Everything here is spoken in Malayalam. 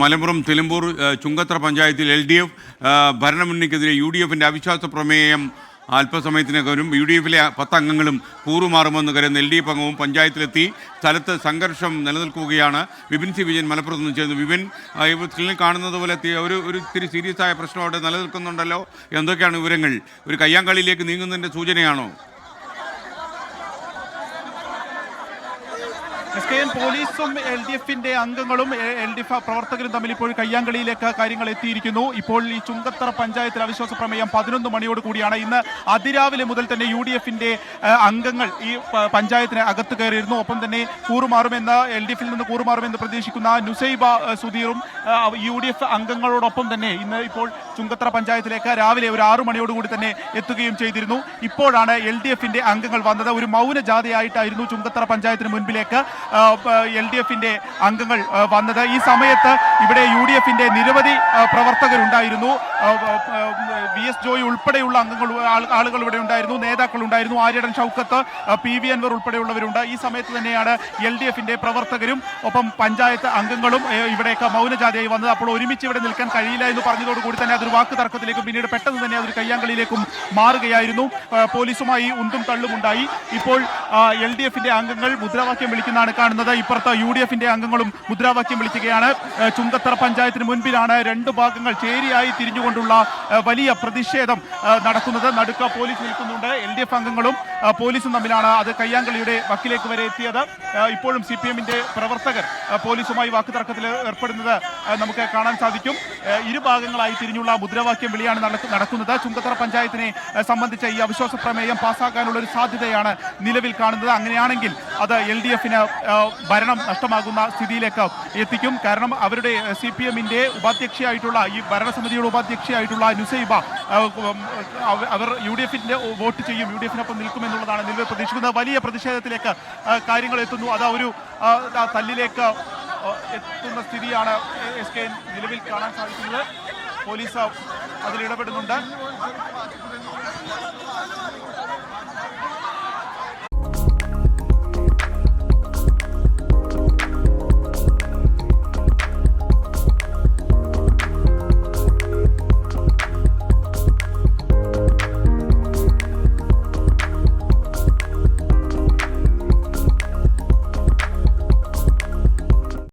മലപ്പുറം തിലമ്പൂർ ചുങ്കത്ര പഞ്ചായത്തിൽ എൽ ഡി എഫ് ഭരണമുന്നണിക്കെതിരെ യു ഡി എഫിന്റെ അവിശ്വാസ പ്രമേയം അല്പസമയത്തിനകം യു ഡി എഫിലെ പത്ത് അംഗങ്ങളും കൂറുമാറുമെന്ന് കരുതുന്ന എൽ ഡി എഫ് അംഗവും പഞ്ചായത്തിലെത്തി സ്ഥലത്ത് സംഘർഷം നിലനിൽക്കുകയാണ്. വിപിൻ സി വിജയൻ മലപ്പുറത്ത് നിന്ന് ചേർന്നു വിപിൻ സ്ക്രീനിൽ കാണുന്നത് പോലെ ഒരു ഒരു ഇത്തിരി സീരിയസ് ആയ പ്രശ്നം അവിടെ നിലനിൽക്കുന്നുണ്ടല്ലോ. എന്തൊക്കെയാണ് വിവരങ്ങൾ? ഒരു കയ്യാങ്കളിയിലേക്ക് നീങ്ങുന്നതിന്റെ സൂചനയാണോ? കെ എൻ പോലീസും എൽ ഡി എഫിന്റെ അംഗങ്ങളും എൽ ഡി എഫ് പ്രവർത്തകരും തമ്മിൽ ഇപ്പോൾ കയ്യാങ്കളിയിലേക്ക് കാര്യങ്ങൾ എത്തിയിരിക്കുന്നു. ഇപ്പോൾ ഈ ചുങ്കത്തറ പഞ്ചായത്തിൽ അവിശ്വാസ പ്രമേയം പതിനൊന്ന് മണിയോട് കൂടിയാണ്. ഇന്ന് അതിരാവിലെ മുതൽ തന്നെ യു ഡി എഫിന്റെ അംഗങ്ങൾ ഈ പഞ്ചായത്തിന് അകത്ത് കയറിയിരുന്നു. ഒപ്പം തന്നെ കൂറുമാറുമെന്ന് എൽ ഡി എഫിൽ നിന്ന് കൂറുമാറുമെന്ന് പ്രതീക്ഷിക്കുന്ന നുസൈബ സുധീറും യു ഡി എഫ് അംഗങ്ങളോടൊപ്പം തന്നെ ഇന്ന് ഇപ്പോൾ ചുങ്കത്തറ പഞ്ചായത്തിലേക്ക് രാവിലെ ഒരു ആറു മണിയോടുകൂടി തന്നെ എത്തുകയും ചെയ്തിരുന്നു. ഇപ്പോഴാണ് എൽ ഡി എഫിന്റെ അംഗങ്ങൾ വന്നത്. ഒരു മൗന ജാഥയായിട്ടായിരുന്നു ചുങ്കത്തറ പഞ്ചായത്തിന് മുൻപിലേക്ക് എൽ ഡി എഫിന്റെ അംഗങ്ങൾ വന്നത്. ഈ സമയത്ത് ഇവിടെ യു ഡി എഫിന്റെ നിരവധി പ്രവർത്തകരുണ്ടായിരുന്നു. വി എസ് ജോയ് ഉൾപ്പെടെയുള്ള അംഗങ്ങൾ ആളുകൾ ഇവിടെ ഉണ്ടായിരുന്നു. നേതാക്കൾ ഉണ്ടായിരുന്നു. ആര്യടൻ ഷൗക്കത്ത് പി വി അൻവർ ഉൾപ്പെടെയുള്ളവരുണ്ട്. ഈ സമയത്ത് തന്നെയാണ് എൽ ഡി എഫിന്റെ പ്രവർത്തകരും ഒപ്പം പഞ്ചായത്ത് അംഗങ്ങളും ഏ, ഇവിടേക്ക് മൗനജാഥയായി വന്നത്. അപ്പോൾ ഒരുമിച്ച് ഇവിടെ നിൽക്കാൻ കഴിയില്ല എന്ന് പറഞ്ഞതോടുകൂടി തന്നെ അതൊരു വാക്ക് തർക്കത്തിലേക്കും പിന്നീട് പെട്ടെന്ന് തന്നെ അതൊരു കയ്യാങ്കളിയിലേക്കും മാറുകയായിരുന്നു. പോലീസുമായി ഉന്തും തള്ളുമുണ്ടായി. ഇപ്പോൾ എൽ ഡി എഫിന്റെ അംഗങ്ങൾ മുദ്രാവാക്യം വിളിക്കുന്നതാണ് കാണുന്നത്. ഇപ്പുറത്ത് യു ഡി എഫിന്റെ അംഗങ്ങളും മുദ്രാവാക്യം വിളിക്കുകയാണ്. ചുങ്കത്തറ പഞ്ചായത്തിന് മുൻപിലാണ് രണ്ട് ഭാഗങ്ങൾ ചേരിയായി തിരിഞ്ഞുകൊണ്ടുള്ള വലിയ പ്രതിഷേധം നടക്കുന്നത്. നടുക്ക പോലീസ് നിൽക്കുന്നുണ്ട്. എൽ ഡി എഫ് അംഗങ്ങളും പോലീസും തമ്മിലാണ് അത് കയ്യാങ്കളിയുടെ വക്കിലേക്ക് വരെ എത്തിയത്. ഇപ്പോഴും സി പി എമ്മിന്റെ പ്രവർത്തകർ പോലീസുമായി വാക്കുതർക്കത്തിൽ ഏർപ്പെടുന്നത് നമുക്ക് കാണാൻ സാധിക്കും. ഇരു ഇരുഭാഗങ്ങളായി തിരിഞ്ഞുള്ള മുദ്രാവാക്യം വിളിയാണ് നടക്കുന്നത്. ചുങ്കത്തറ പഞ്ചായത്തിനെ സംബന്ധിച്ച ഈ അവിശ്വാസ പ്രമേയം പാസ്സാക്കാനുള്ള ഒരു സാധ്യതയാണ് നിലവിൽ കാണുന്നത്. അങ്ങനെയാണെങ്കിൽ അത് എൽ ഡി എഫിന് ഭരണം നഷ്ടമാകുന്ന സ്ഥിതിയിലേക്ക് എത്തിക്കും. കാരണം അവരുടെ സി പി എമ്മിന്റെ ഉപാധ്യക്ഷയായിട്ടുള്ള ഈ ഭരണസമിതിയുടെ ഉപാധ്യക്ഷയായിട്ടുള്ള നുസൈബ അവർ യു ഡി എഫിന്റെ വോട്ട് ചെയ്യും. യു ഡി എഫിനൊപ്പം നിൽക്കുമെന്നുള്ളതാണ് നിലവിൽ പ്രതീക്ഷിക്കുന്നത്. വലിയ പ്രതിഷേധത്തിലേക്ക് കാര്യങ്ങൾ എത്തുന്നു. അത് ഒരു തല്ലിലേക്ക് എത്തുന്ന സ്ഥിതിയാണ് എസ് കെ നിലവിൽ കാണാൻ സാധിക്കുന്നത്. പോലീസ് അതിൽ ഇടപെടുന്നുണ്ട്.